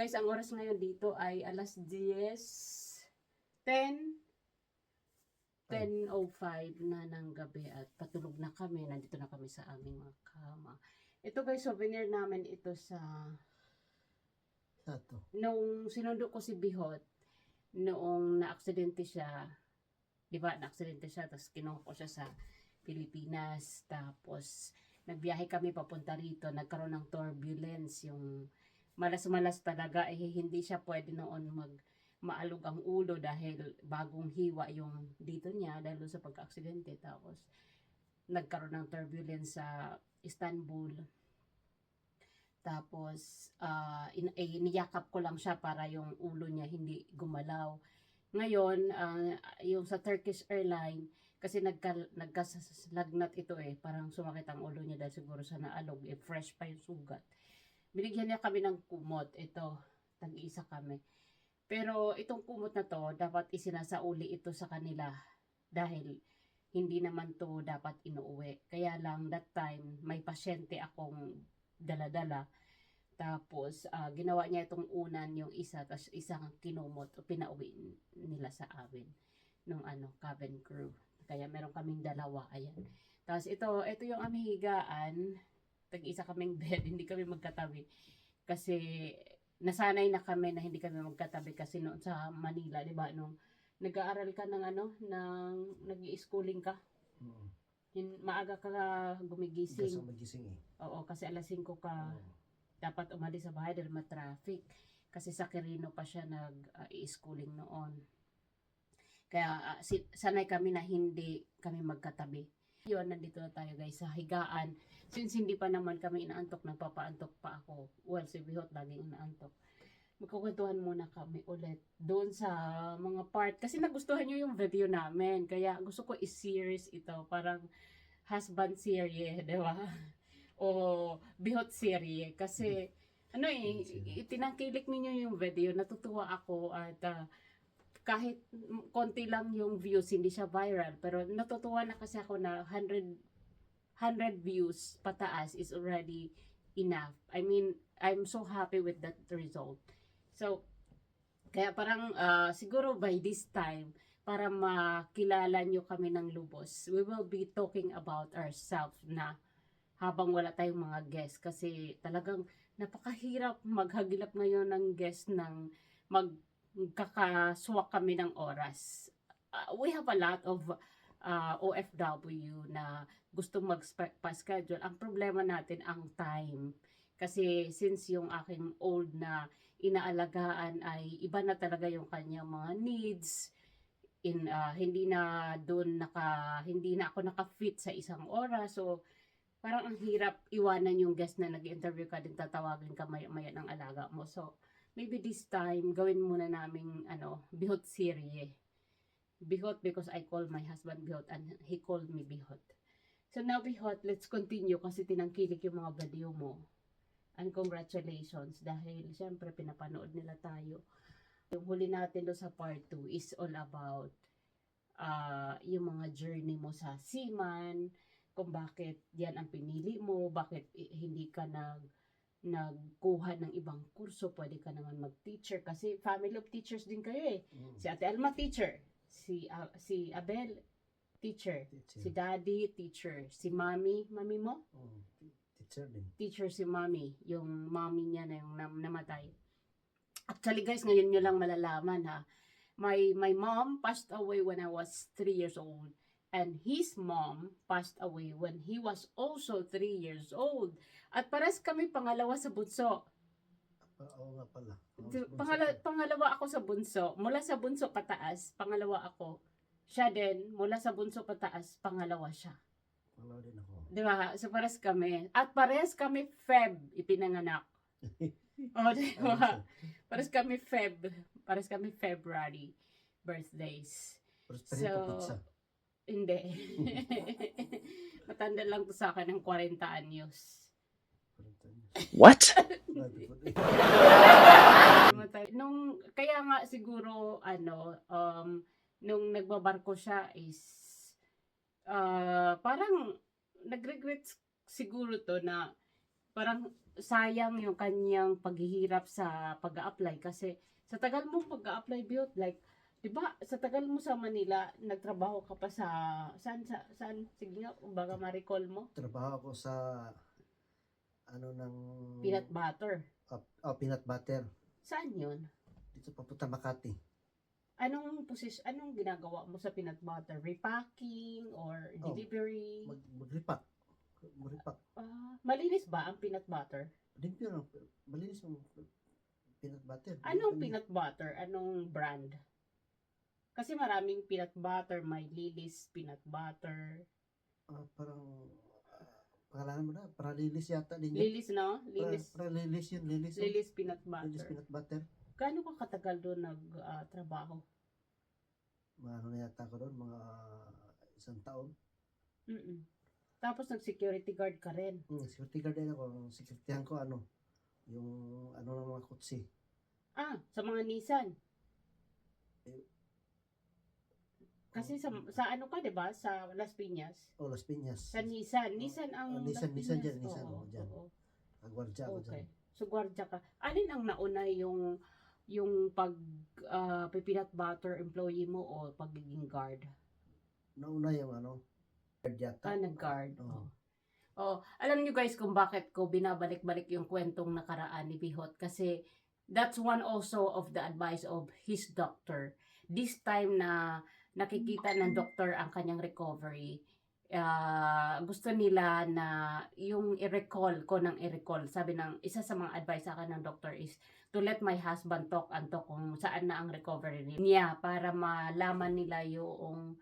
Guys, ang oras ngayon dito ay alas 10, 10, 10.05 na ng gabi at patulog na kami. Nandito na kami sa aming mga kama. Ito guys, souvenir namin ito sa Sato. nung sinundo ko si Bihot, noong na-aksidente siya, di ba, na-aksidente siya, tapos kinuha ko siya sa Pilipinas, tapos nagbiyahe kami papunta rito, nagkaroon ng turbulence, yung malas-malas talaga, eh hindi siya pwede noon mag maalog ang ulo dahil bagong hiwa yung dito niya dahil sa pagka-aksidente, tapos nagkaroon ng turbulence sa Istanbul, tapos, ah in, eh, niyakap ko lang siya para yung ulo niya hindi gumalaw. Ngayon, ah, yung sa Turkish Airline, kasi nagka, nagkalagnat ito eh, parang sumakit ang ulo niya dahil siguro sa naalog, eh, fresh pa yung sugat. Binigyan niya kami ng kumot, ito, tag-isa kami. Pero itong kumot na to, dapat isinasauli ito sa kanila dahil hindi naman to dapat inuuwi. Kaya lang that time, may pasyente akong dala-dala. Tapos, ah, ginawa niya itong unan yung isa, tapos isang kinumot pinauwi nila sa amin nung ano, cabin crew. Kaya meron kaming dalawa, ayan. Tapos ito, ito yung aming higaan. Tag-isa kaming bed, hindi kami magkatabi. Kasi nasanay na kami na hindi kami magkatabi kasi noon sa Manila, di ba, nung nag-aaral ka ng ano, ng nag-i-schooling ka, Mm. maaga ka Kasi gumigising. magising eh. Oo, kasi alas 5 ka Oo. dapat umalis sa bahay dahil ma-traffic. Kasi sa Quirino pa siya nag-i-schooling noon. Kaya ah, si- sanay kami na hindi kami magkatabi. Yun, nandito na tayo guys sa higaan. Since hindi pa naman kami inaantok, nagpapaantok pa ako. Well, si Bihot laging inaantok. Magkukwentuhan muna kami ulit doon sa mga part. Kasi nagustuhan nyo yung video namin. Kaya gusto ko i-series ito. Parang husband series, di ba? o bihot serye kasi ano eh itinangkilik ninyo yung video natutuwa ako at ah, kahit konti lang yung views hindi siya viral. Pero natutuwa na kasi ako na 100 100 views pataas is already enough. I mean I'm so happy with that result. So kaya parang ah, siguro by this time para makilala nyo kami ng lubos we will be talking about ourselves na habang wala tayong mga guest kasi talagang napakahirap maghagilap ngayon ng guest ng magkakaswak kami ng oras. Uh, we have a lot of uh, OFW na gusto mag-schedule. Ang problema natin ang time. Kasi since yung aking old na inaalagaan ay iba na talaga yung kanyang mga needs, in uh, hindi na doon naka hindi na ako naka-fit sa isang oras so parang ang hirap iwanan yung guest na nag-interview ka din tatawagin ka maya-maya ng alaga mo. So, maybe this time, gawin muna naming, ano, bihot serye. Bihot because I call my husband Bihot and he called me Bihot. So now Bihot, let's continue kasi tinangkilik yung mga video mo. And congratulations dahil syempre pinapanood nila tayo. Yung huli natin do sa part 2 is all about uh, yung mga journey mo sa seaman, kung bakit yan ang pinili mo, bakit hindi ka nag nagkuha ng ibang kurso, pwede ka naman mag-teacher kasi family of teachers din kayo eh. Mm. Si Ate Alma teacher, si ah, si Abel teacher, Teacher. si Daddy teacher, si Mommy, Mommy mo? Mm. Teacher din. Teacher si Mommy, yung mommy niya na yung nam- namatay. Actually guys, ngayon nyo lang malalaman ha. My my mom passed away when I was 3 years old and his mom passed away when he was also 3 years old. At pares kami pangalawa sa bunso. Oo nga pala. Pangala, pangalawa ako sa bunso. Mula sa bunso pataas, pangalawa ako. Siya din, mula sa bunso pataas, pangalawa siya. Pangalawa din ako. Di ba? So pares kami. At pares kami Feb ipinanganak. o, di ba? Pares kami Feb. Pares kami February birthdays. Prosperito So. Hindi. Matanda lang to sa akin ng 40 anyos. What? Nung, kaya nga siguro, ano, um, nung nagbabarko siya is, ah, parang, nag-regret siguro to na, parang sayang yung kanyang paghihirap sa pag-apply kasi sa tagal mo pag-apply biyot like 'di ba sa tagal mo sa Manila nagtrabaho ka pa sa saan sa saan sige nga baga ma-recall mo Trabaho ako sa ano ng peanut butter oh, oh, peanut butter. saan yun Dito papunta Makati. anong position anong ginagawa mo sa peanut butter repacking or Oh, delivery Mag magripak. Magripak. Ah, malinis ba ang peanut butter Limpyo lang. Malinis yung peanut butter. Anong peanut butter? Anong brand? Kasi maraming peanut butter. May Lilis peanut butter. Ah, parang ah, mo na, para lilis yata din yun. Lilis, no? Lilis. Para, para lilis yun, lilis. yun. Lilis peanut Lilis butter. peanut butter. Gaano ka katagal doon nag-trabaho? Mga ano na yata ako doon, mga isang taon. Mm Tapos nag-security guard ka rin. Hmm, security guard din ako. Ang securityhan ko ano, yung ano ng mga kutsi. Ah, sa mga Nissan. Eh, Kasi sa, sa ano ka, di ba? Sa Las Piñas. Oh, Las Piñas. Sa Nissan. Nissan ang Ah, Nissan, Las Nissan Piñas. dyan, Nissan, Oo, oh, dyan. oo. Agwardya ako Okay. dyan. So, gwardiya ka. Alin ang nauna yung yung pag ah, peanut butter employee mo o pagiging guard? Nauna yung ano, guard yata. Ah, nag-guard. Oo. Oh. alam niyo guys kung bakit ko binabalik-balik yung kwentong nakaraan ni Bihot kasi that's one also of the advice of his doctor. This time na nakikita ng doctor ang kanyang recovery, ah, gusto nila na yung i-recall ko ng i-recall. Sabi ng isa sa mga advice sa akin ng doctor is to let my husband talk and talk kung saan na ang recovery niya para malaman nila yung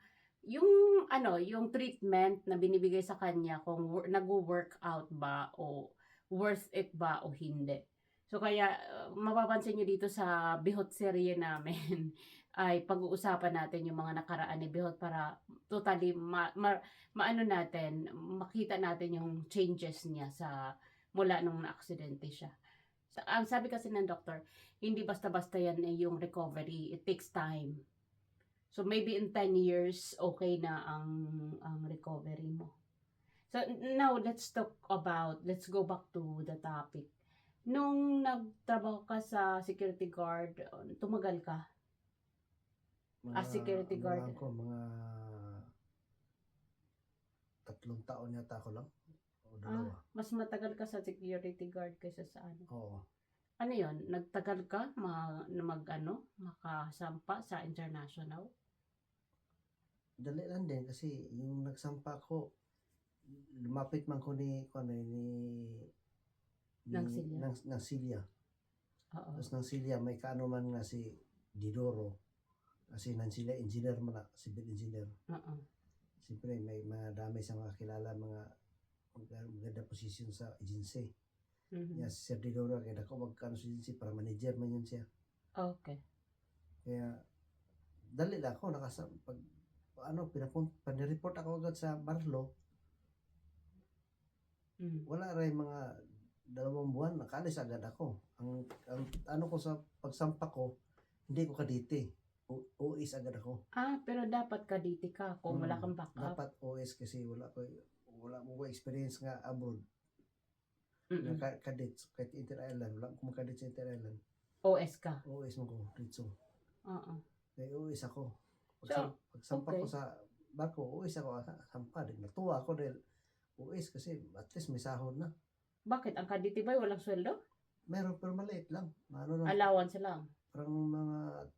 yung ano, yung treatment na binibigay sa kanya kung wor- nag-work out ba o worth it ba o hindi. So kaya uh, mapapansin nyo dito sa Bihot serye namin ay pag-uusapan natin yung mga nakaraan ni Bihot para totally ma, ma- maano natin, makita natin yung changes niya sa mula nung na-aksidente siya. Sa, ang sabi kasi ng doctor, hindi basta-basta yan eh, yung recovery. It takes time. So maybe in 10 years okay na ang ang recovery mo. So now let's talk about let's go back to the topic. Nung nagtrabaho ka sa security guard, tumagal ka. Mga, Ah, security ano guard. lang ko, mga tatlong taon yata ako lang. O dalawa. Mas matagal ka sa security guard kaysa sa ano. Oo. Ano 'yon? Nagtagal ka ma, na mag ano, makasampa sa international? Dali lang din kasi yung nagsampa ko, lumapit man ko ni, ko ano, ni, ni Ng Silya. Ng, ng Silya. Oo. Tapos ng Silya, may kaano man nga si Didoro. Kasi ng Silya, engineer man na, civil engineer. Oo. Siyempre, may mga dami sa mga kilala, mga mag- maganda position sa agency. Mhm. Yes, si Sir Didoro, kaya ako magkano sa agency para manager man yun siya. Okay. Kaya, dali lang ako, nakasam, pag, ano, pinapun, panireport ako agad sa Barlo, Mm. wala rin mga dalawang buwan, nakalis agad ako. Ang, ang ano ko sa pagsampa ko, hindi ko kadite. O, OS agad ako. Ah, pero dapat kaditi ka kung wala Mm, kang backup. Dapat OS kasi wala ko wala mo ko experience nga abroad. Mm-mm. Nga ka- kadit kahit inter-island. Wala ko makadit sa inter-island. OS ka. OS mo ko dito. Oo. Kaya OS ako. Pag, So, pagsampa okay. ko sa barko, OS ako. ah, Sampa din. Natuwa ako dahil OS kasi at least may sahod na. Bakit? Ang kaditi ba walang sweldo? Meron pero maliit lang. Ano lang. Allowance lang. Parang mga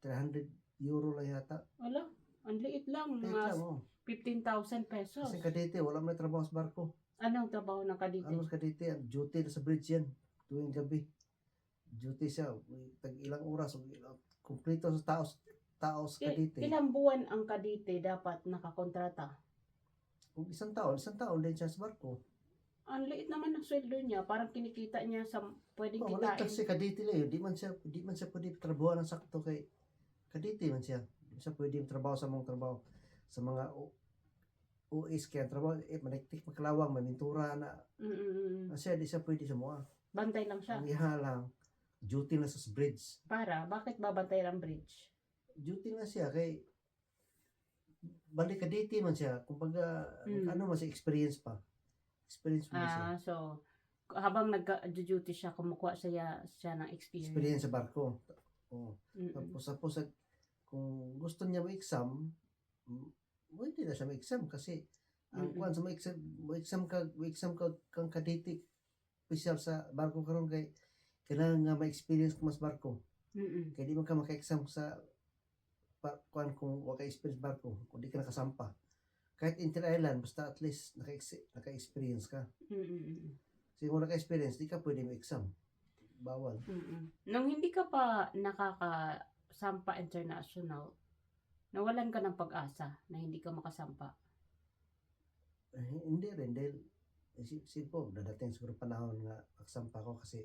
300 euro lang yata. Wala. Ang liit lang. Liit Mga lang, oh. 15,000 pesos. Kasi kadete, wala may trabaho sa barko. Anong trabaho ng kaditi? Ano sa kadete, yan, duty na sa bridge yan. Tuwing gabi. Duty siya. Tag ilang oras. o ilang- Kumplito sa taos, taos I- kadete. ilang buwan ang kaditi dapat nakakontrata? Kung isang taon, isang taon din siya sa barko. Ang liit naman ng sweldo niya. Parang kinikita niya sa pwedeng Oh, wala kitain. kasi kadete lang yun. Di man siya, di man siya pwede trabaho ng sakto kay kadete man siya. Siya pwede trabaho sa mga trabaho sa mga OS kaya trabaho eh maniktik makalawang mamintura na Mm-mm. kasi di siya pwede sa mga Bantay lang siya. ang iha lang duty na sa bridge Para, bakit babantay ang bridge? duty na siya kay balik ka man siya kumbaga Mm. ano man siya experience pa experience mo siya Ah, so, habang nag-duty siya, kumukuha siya, siya ng experience. experience sa barko. Oh. Mm-mm. Tapos tapos kung gusto niya mo-exam, mm, pwede na siya ma-exam kasi ang Mm-mm. kuan sa mo-exam, mo-exam ka, mo-exam ka kang kaditik official sa barko karon kay kailangan nga ma-experience ka mas barko. Mm-mm. Kaya di man ka maka-exam sa pa, kuan kung wala ka experience barko, kung di ka nakasampa. Kahit inter-island, basta at least naka- naka-experience ka. Mm-mm. Kasi kung wala ka experience, di ka pwede ma-exam. Bawal. Mm-mm. Nung hindi ka pa nakakasampa international, nawalan ka ng pag-asa na hindi ka makasampa. Eh, hindi rin dahil isip, isip ko dadating siguro panahon nga nagsampa ko kasi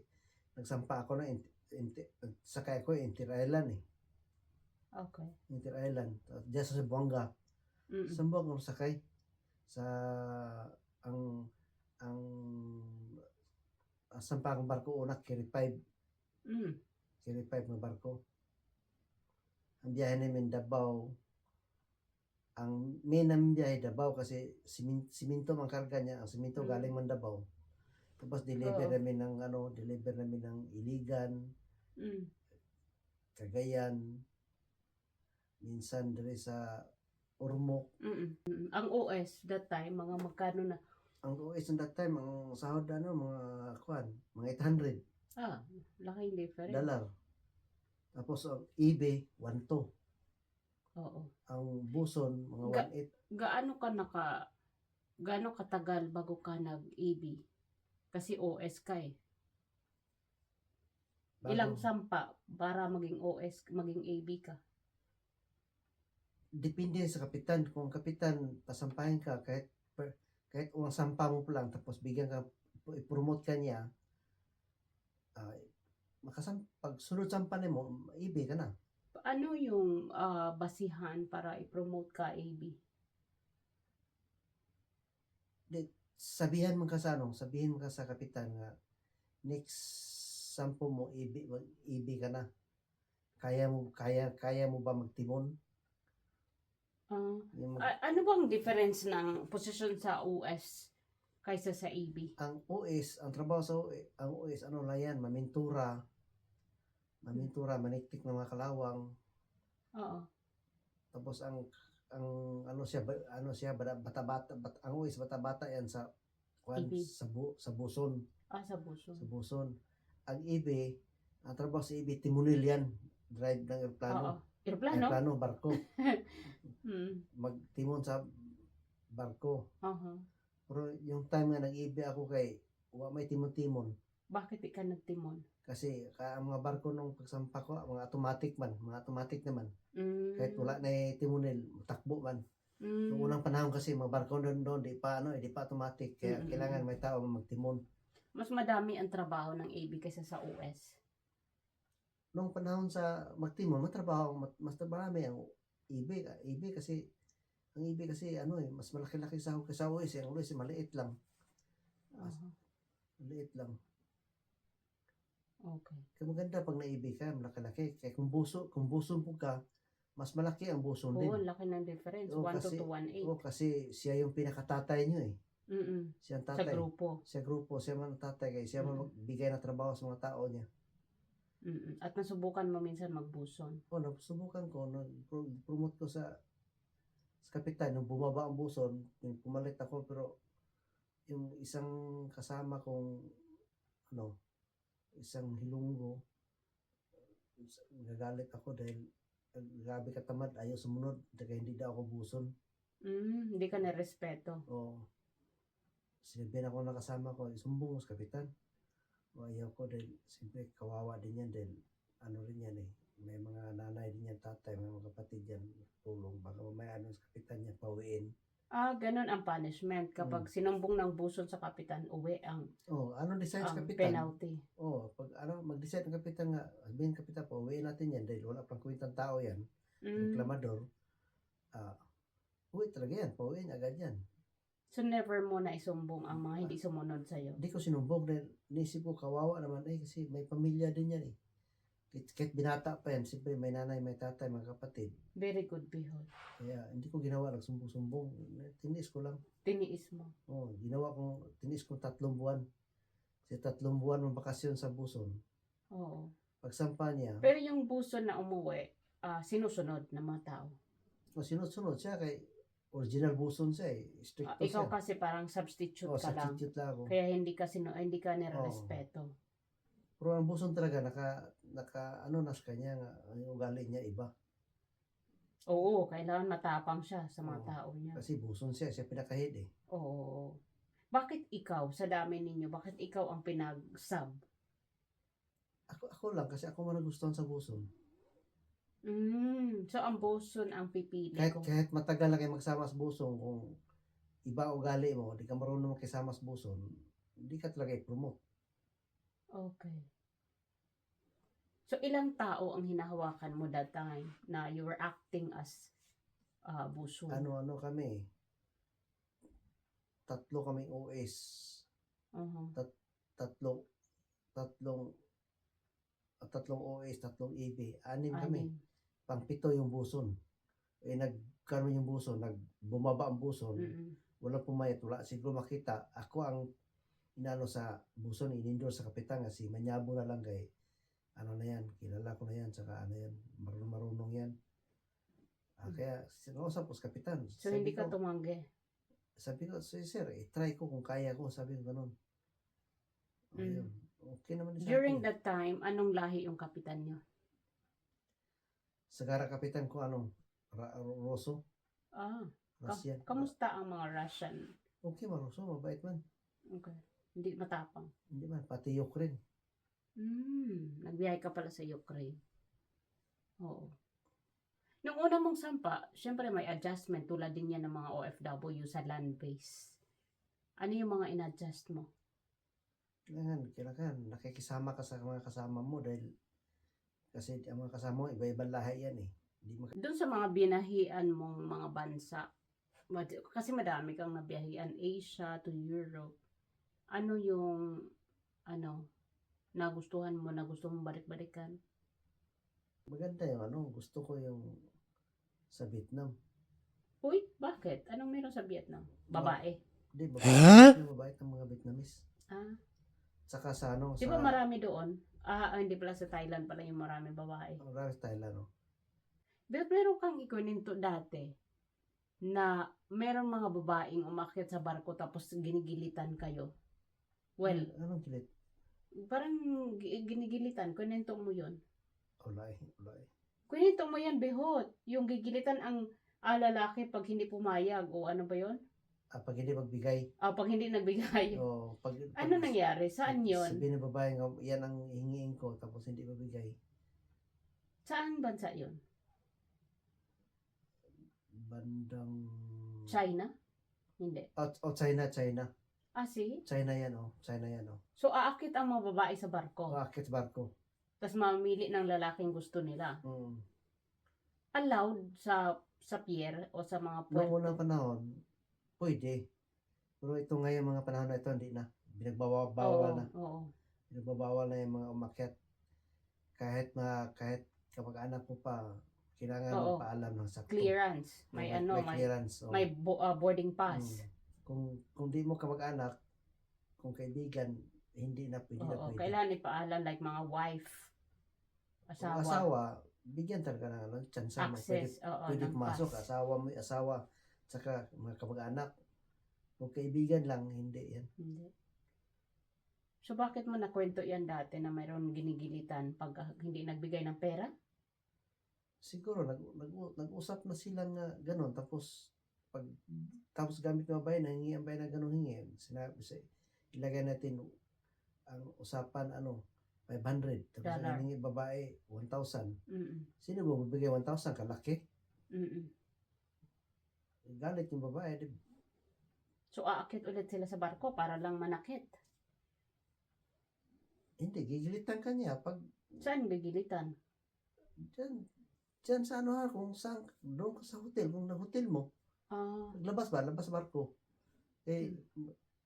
nagsampa ako na inter, inter, sakay ako inter island eh Okay. inter island diyan sa Buanga Mm-mm. sa Buanga sakay sa ang ang ang sampa akong barko una carry 5 Mm. carry 5 nga barko ang biyahe namin Davao ang main namin biyahe Davao kasi simin, siminto ang karga niya ang siminto Mm. galing man Davao tapos deliver Oo. namin ng ano deliver namin ng Iligan Mm. Cagayan minsan dire sa Ormoc Mm-mm. Mm-mm. Ang OS that time, mga magkano na? ang OS that time ang sahod ano mga kwan mga 800 Ah, laking difference. dollar tapos ang eBay 1.2 Oo. ang buson mga Ga- 1.8 Gaano ka naka, gaano katagal bago ka nag-EB? Kasi OS ka eh. bago. Ilang sampa para maging OS, maging AB ka? depende sa kapitan kung kapitan pasampahin ka kahit per, kahit unang sampa mo pa lang tapos bigyan ka i-promote ka niya ah makasam pag sunod sampa mo ibi ka na Ano yung ah, basihan para i-promote ka AB? sabihan mo ka sa ano sabihin mo ka sa kapitan nga next sampo mo ibi mag ibi ka na kaya mo kaya kaya mo ba magtimon Ah, Yung mag- a- ano bang difference ng posisyon sa OS kaysa sa AB? ang OS ang trabaho sa OS, ang OS ano lang yan mamintura mamintura maniktik ng mga kalawang Oo. Tapos ang ang ano siya ba- ano siya bata bata, bata bat, ang uwis bata bata yan sa kwan, Ibi. sa bu, sa buson Ah, sa buso. sa buson ang ibe ang trabaho sa ibe timunil yan drive ng Oo. eroplano eroplano barko Hmm. magtimon sa barko Aha. pero yung time nga nag-ibe ako kay wa may timon-timon Bakit di ka nagtimon? kasi ka, ang mga barko nung pagsampa ko mga automatic man mga automatic naman Mm. kahit wala na eh, timonil takbo man Mm. Noong unang panahon kasi mga barko doon doon di pa ano, eh, di pa automatic kaya Mm-mm. kailangan may tao magtimon. Mas madami ang trabaho ng AB kaysa sa OS. Noong panahon sa magtimon, matrabaho mas, mas marami ang IB, IB kasi ang IB kasi ano eh, mas malaki-laki sa kaysa OS, eh. ang OS eh, maliit lang. Aha. maliit lang. Okay. Kaya maganda pag na-IB ka, malaki-laki. Kaya kung buso, kung buson po ka, mas malaki ang buson din. Oo, laki ng difference. Oo, 1 to kasi- 1.8. Oo, kasi siya yung pinakatatay nyo eh. Mm-mm. Siya ang Sa tatay. grupo. Siya grupo, siya man ang tatay kaya siya man Mm. magbigay ng trabaho sa mga tao niya. Mm-mm. At nasubukan mo minsan magbuson. o nasubukan ko nag-promote ko sa sa kapitan nung bumaba ang buson pumalit ako pero yung isang kasama kong ano isang hilunggo. Nagagalit ako dahil grabe katamad ayaw sumunod. Kaya hindi daw ako buson Mm, hindi ka narespeto. o sinabihan ako ng kasama ko isumbong mo sa kapitan. O ayaw ko dahil siyempre kawawa din yan dahil ano rin yan eh. May mga nanay din yan tatay may mga kapatid yan tulong. Baka may ano sa kapitan niya pauwiin Ah, ganun ang punishment. Kapag sinumbong ng buson sa kapitan, uwi ang, oh ano decide sa ang kapitan penalty. oh pag ano mag-decide ng kapitan nga sabihin kapitan pauwiin natin yan dahil wala pang kwentang tao yan Mm. reklamador ah uwi talaga yan pauwiin agad yan So never mo na isumbong ang mga hindi sumunod sa'yo. Hindi ko sinumbong dahil naisip ko kawawa naman eh kasi may pamilya din yan eh. Kahit, kahit binata pa yan, siyempre may nanay, may tatay, mga kapatid. Very good bihon. Kaya hindi ko ginawa nagsumbong-sumbong. Tinis ko lang. Tiniis mo. Oh, ginawa ko, tinis ko tatlong buwan. Si tatlong buwan ng bakasyon sa buson. Oo. Pagsampa niya, Pero yung buson na umuwi, ah, sinusunod ng mga tao. o sunod-sunod siya kay original buson siya eh. Stricto Ah, ikaw siya. kasi parang substitute O, ka lang. substitute lang ako. Kaya hindi ka sino, hindi ka nirerespeto. Pero ang buson talaga, naka, naka, ano na sa kanya, yung ugali niya iba. Oo, kailangan matapang siya sa mga Oo. tao niya. Kasi buson siya, siya pinakahid eh. Oo. Bakit ikaw, sa dami ninyo, bakit ikaw ang pinag-sub? Ako, ako lang, kasi ako man nagustuhan sa buson. Mm, so ang buson ang pipili Kahit, ko. kahit matagal na kayo magsama sa buson, kung iba ugali mo, di ka marunong makisama sa buson, hindi ka talaga i-promote. Okay. So ilang tao ang hinahawakan mo that time na you were acting as uh, buson? Ano-ano kami, tatlo kaming OS, Uh-huh. tatlo, tatlong, ah, tatlong OS, tatlong EB, anim kami. Anim. Pangpito yung buson. Eh, nagkaroon yung buson, nagbumaba ang buson, Mm-mm. wala pumayat, wala siguro makita. Ako ang inano sa buson, inindor sa kapitan nga si Manyabo na lang kay ano na yan, kilala ko na yan, saka ano yan, marunong marunong yan. Ah, Hmm. kaya sinausap ko sa kapitan. So hindi ka ko, tumanggi. sabi ko, sir, sir, try ko kung kaya ko, sabi ko ganun. Mm. Okay naman sa During that time, anong lahi yung kapitan nyo? Sagara kapitan ko, anong, Ra- Rosso, Ah, ka- Russian. kamusta ang mga Russian? Okay man, Rosso, mabait man. Okay. Hindi matapang. Hindi man, pati Ukraine. Hmm, nagbiyahe ka pala sa Ukraine. Oo. Nung una mong sampa, syempre may adjustment tulad din yan ng mga OFW sa land base. Ano yung mga in-adjust mo? Kailangan, kailangan, nakikisama ka sa mga kasama mo dahil kasi ang mga kasama mo, iba-ibang lahi yan eh. Hindi mo, Doon sa mga binahian mong mga bansa, kasi madami kang nabiyahian, Asia to Europe, ano yung, ano, nagustuhan mo, na gusto mong balik-balikan? maganda yung ano, gusto ko yung sa Vietnam. Uy, bakit? Anong meron sa Vietnam? Babae. Hindi, mabait, Huh? mabait ang mga Vietnamese. Ah, Saka sa ano, di sa ba marami doon? Ah, ah, hindi pala sa Thailand pala yung marami babae. Marami sa Thailand, no? Pero meron kang ikuninto dati na meron mga babaeng umakyat sa barko tapos ginigilitan kayo. Well, Anong kilit? parang gi- ginigilitan. Kunento mo yun. Eh, wala eh. Kunento mo yan, behot. Yung gigilitan ang ah, lalaki pag hindi pumayag o ano ba yun? Ah, pag hindi magbigay, Ah, pag hindi nagbigay. o pag, pag Ano nangyari? Saan yun? Sabihin ng babae yan ang hingiin ko, tapos hindi mabigay. Saan bansa yun? Bandang... China? Hindi. Oh, oh, China, China. Ah, see? China yan, oh. China yan, oh. So, aakit ang mga babae sa barko. Bakit barko? Tapos mamili ng lalaking gusto nila. Mm. Allowed sa sa pier o sa mga Noong puerto. unang panahon, pwede. Pero ito ngayon mga panahon na ito, hindi na. Binagbawal na. oo. Binagbawal na yung mga umakyat. Kahit na, kahit kapag anak mo pa, kailangan Oo. magpaalam ng sakto. Clearance. May, ano, may, clearance. oh. may bo- ah, boarding pass. Mm. Kung, kung di mo kamag-anak, kung kaibigan, hindi na pwede na Oo, pwede. kailangan ipaalam like mga wife, Kung asawa, asawa, bigyan talaga ng ano, chance mo. Pwede, access, oo, pwede ng pumasok, pass. asawa mo, asawa, saka mga kamag-anak. Kung kaibigan lang, hindi yan. Hindi. So bakit mo nakwento yan dati na mayroon ginigilitan pag ah, hindi nagbigay ng pera? Siguro, nag, nag, nag-usap na silang uh, ganun, tapos, pag, tapos gamit ng babae, nahingi ang babae na ganun hingi. Sinabi, sa, ilagay natin ang usapan, ano, 500. Tapos Dollar. ang hingi babae, 1,000. Mm. Sino mo magbigay 1,000? Kalaki. Mm. Galit yung babae. Di, So aakit ulit sila sa barko para lang manakit. hindi, gigilitan ka niya. Pag Saan gigilitan? Diyan, diyan sa ano ha, kung saan, doon ka sa hotel, kung nag-hotel mo, Ah, naglabas ba, labas barko. Eh,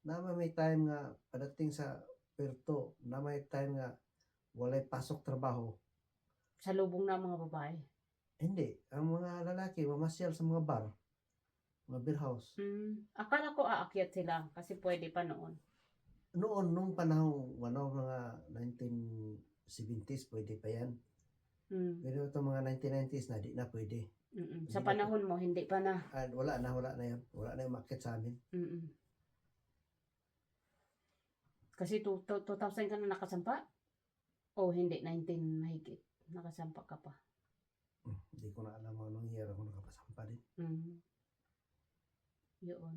naman may time nga, padating sa Puerto, na may time nga, walay pasok trabaho. sa lubong na mga babae. Hindi, ang mga lalaki, mamasyal sa mga bar, mga beer house. Mm. Akala ko aakyat sila kasi pwede pa noon. noon, nung panahon, ano, mga 1970s, pwede pa yan. Mm. Pero itong mga 1990s na, di na pwede. Mm-mm. Sa panahon mo, hindi pa na. Ah, wala na, wala na yan. Wala na yung market sa amin. Mm-mm. Kasi tu- tu- 2000 ka na nakasampa? O hindi, 19 mahigit. Nakasampa ka pa. Hmm, Hindi ko na alam anong year ako nakapasampa din. Mm. Yun.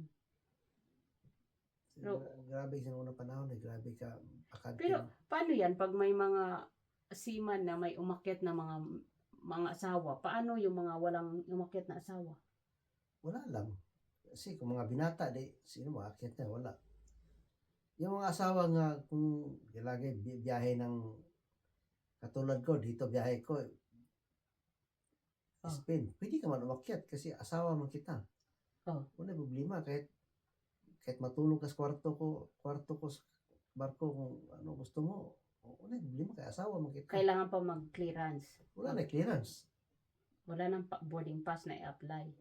Pero, Pero- grabe sa unang panahon, eh, grabe ka. Akad Pero paano yan pag may mga seaman na may umakyat na mga mga asawa? Paano yung mga walang umakyat na asawa? wala lang. Kasi kung mga binata, di, sino maakyat na, wala. Yung mga asawa nga, kung bi- biyahe ng katulad ko, dito biyahe ko, Oh. Spain, pwede ka man umakyat kasi asawa man kita. Oh. Wala problema kahit kahit matulog ka sa kwarto ko, kwarto ko sa barko kung ano gusto mo. Wala problema kay asawa man kita. Kailangan pa mag-clearance. Wala na clearance. Wala nang pa- boarding pass na i-apply.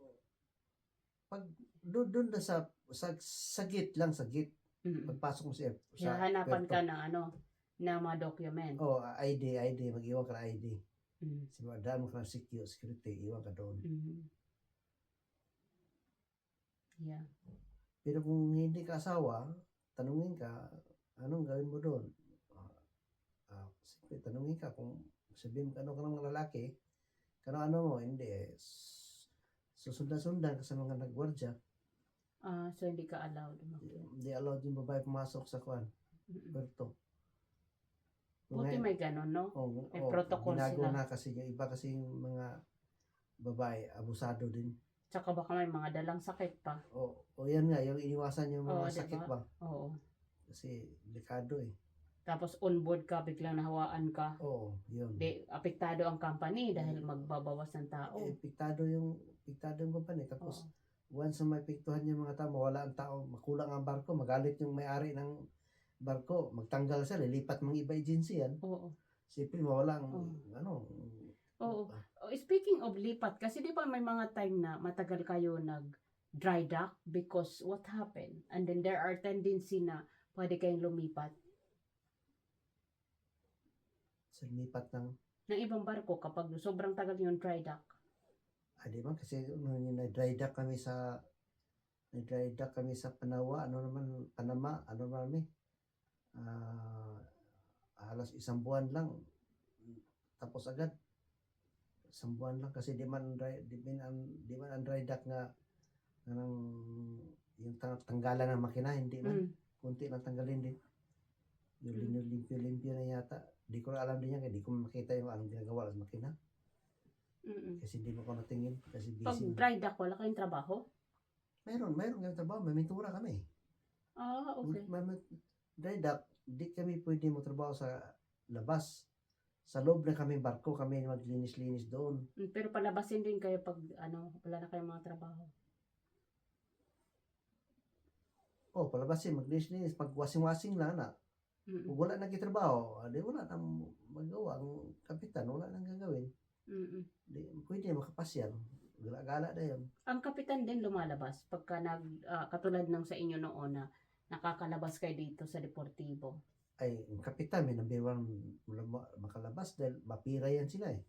Doon doon na sa sa, sa gate lang sa gate Mm. pagpasok mo sa sa Hahanapan ka ng ano, na mga document. Oh, ID, ID, mag-iwan ka ng ID. Mm. Kasi daan mo ka ng security, security, iwan ka doon. Mm. Yeah. Pero kung hindi ka asawa, tanungin ka, anong gawin mo doon? Tanungin ka kung sabihin mo ano ka ng lalaki, kano ano mo, hindi Susundan-sundan ka sa mga nagwardya. Ah, so hindi ka allowed umakyat. Hindi allowed yung babae pumasok sa kwan, Mm. puerto. Buti may ganon, no? oh, may protocol binago sila. na kasi yung iba kasi yung mga babae, abusado din. Tsaka baka may mga dalang sakit pa. O, o yan nga, yung iniwasan yung mga Oo, sakit diba? ba? Oo. Kasi delikado eh. Tapos on board ka, biglang nahawaan ka. Oo, yun. Di, apektado ang company dahil magbabawas ng tao. Eh, piktado yung piktado yung company. Tapos, Oo. once na may piktuhan yung mga tao, mawala ang tao, makulang ang barko, magalit yung may-ari ng barko, magtanggal siya, lilipat mga iba agency yan. Oo. Siyempre, mawala ang, Oo. ano, Oo. Oh, speaking of lipat, kasi di ba may mga time na matagal kayo nag dry dock because what happened? And then there are tendency na pwede kayong lumipat sa lipat ng, ng ibang barko kapag sobrang tagal yung dry dock. ah, di ba? Kasi, nung na-dry dock kami sa, na-dry dock kami sa Panawa, ano naman, Panama, ano naman eh, ah, halos isang buwan lang, tapos agad, isang buwan lang kasi di man dry, di man, di man ang dry dock nga ng yung tang- tanggalan ng makina hindi man Mm. kunti lang tanggalin din yung Mm. limpyo limpyo limpyo na yata di ko na alam din yan kaya di ko makita yung anong ginagawa sa makina. Mm-mm. kasi di mo ko natingin kasi Pag busy dry dock, wala kayong trabaho? meron meron kami trabaho. May mintura kami. Ah, okay. may, may, dry dock di kami pwede mo trabaho sa labas. Sa loob na kami barko kami maglinis-linis doon. Mm, Pero palabasin din kayo pag ano, wala na kayong mga trabaho. oh palabasin maglinis-linis. Pag wasing-wasing lang na Mm-mm. Kung wala nang kitrabaho, di wala nang magawa ang kapitan, wala nang gagawin. Mm-mm. Di, pwede makapasyal. Gala-gala na yun. Ang kapitan din lumalabas pagka nag ah, katulad ng sa inyo noon na nakakalabas kayo dito sa Deportivo. Ay, ang kapitan, may mula- makalabas dahil mapira yan sila eh.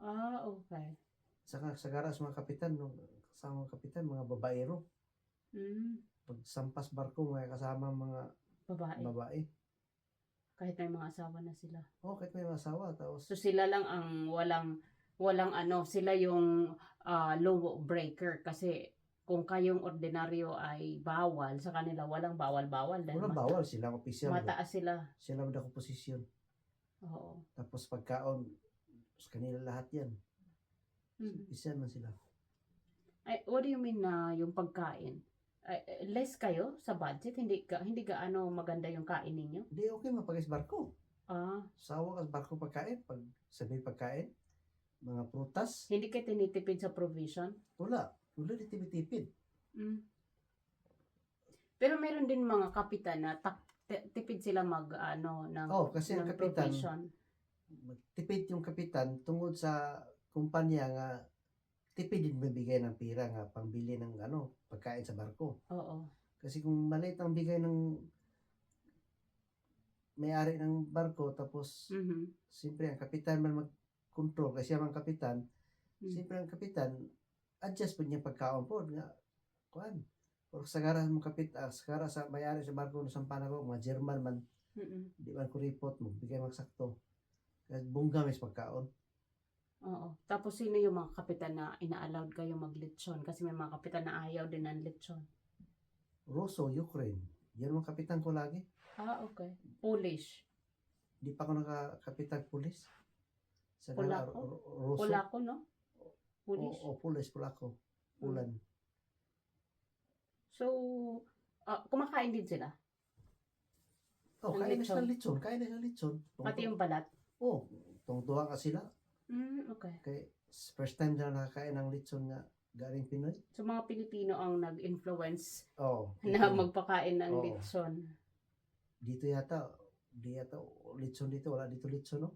Ah, okay. Saka sa garas mga kapitan, nung kasama mga kapitan, mga babaero. Mm, Pag sampas barko, mga kasama mga babae. babae. Kahit may mga asawa na sila. Oh, kahit may masawa. Tapos, So sila lang ang walang walang ano, sila yung ah, law breaker kasi kung kayong ordinaryo ay bawal sa kanila walang bawal-bawal dahil walang mata- bawal silang opisyal. mataas sila. Sila ang dako posisyon. Oo. Tapos pagkaon, sa kanila lahat yan. Mm. Opisyal man sila. Ay, what do you mean na yung pagkain? Eh, less kayo sa budget? Hindi ka, hindi gaano maganda yung kain ninyo? Hindi, okay, mapagis barko. Ah, Sawa ka sa barko pagkain, pag sabi pagkain, mga prutas, hindi kayo tinitipid sa provision? wala. Wala di tipid-tipid. Mm. Pero meron din mga kapitan na tak, ti- tipid sila mag ano ng, Oh, kasi ang ng kapitan, provision. tipid yung kapitan tungod sa kumpanya nga tipid din mabigay ng pira nga pangbili ng ano, pagkain sa barko. Oo. Kasi kung maliit ang bigay ng may-ari ng barko tapos Mhm. siyempre ang kapitan man mag-control kasi man kapitan Mm. siyempre ang kapitan adjust po niya pagkaon po nga kuan o sa gara mo kapit ah, sa gara sa may-ari sa barko no sampana ko mga German man Mhm. di man ko report mo bigay magsakto kaya bungga mis pagkaon Oo. Tapos sino yung mga kapitan na ina-allowed kayo maglitsyon? Kasi may mga kapitan na ayaw din ng litsyon. Russo Ukraine yan ang kapitan ko lagi Ah, okay. Polish. di pa ako nakakapitan pulis sa Polako? Ru- Russo Polako, no? Polish. o, o pulis Polako Ulan So, ah, kumakain din sila. oh Ng kain na lechon. sila lechon kain na sila lechon Pati yung balat. oh tungtuwa ka sila Mm, okay. kay first time na nakakain ng lechon nga galing Pinoy So, mga Pilipino ang nag-influence oh na magpakain ng Oo. litsyon. dito yata di yata lechon dito wala dito lechon no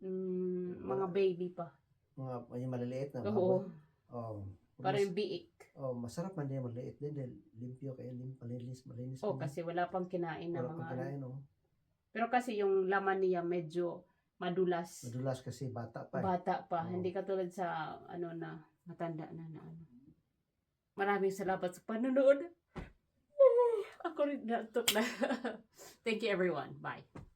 Mm, mga Wala. baby pa. mga yung maliliit na Oo. oh Para mas, biik. oh masarap man din maliit din dahil limpyo kaya lim malinis malinis Oh, kasi wala pang kinain na wala mga pang ano. kinain oh Pero kasi yung laman niya medyo madulas. madulas kasi bata pa eh. Bata pa. Oo. Hindi katulad sa ano na matanda na na ano. Maraming salamat sa panonood. Ako rin natok na. Thank you everyone. Bye.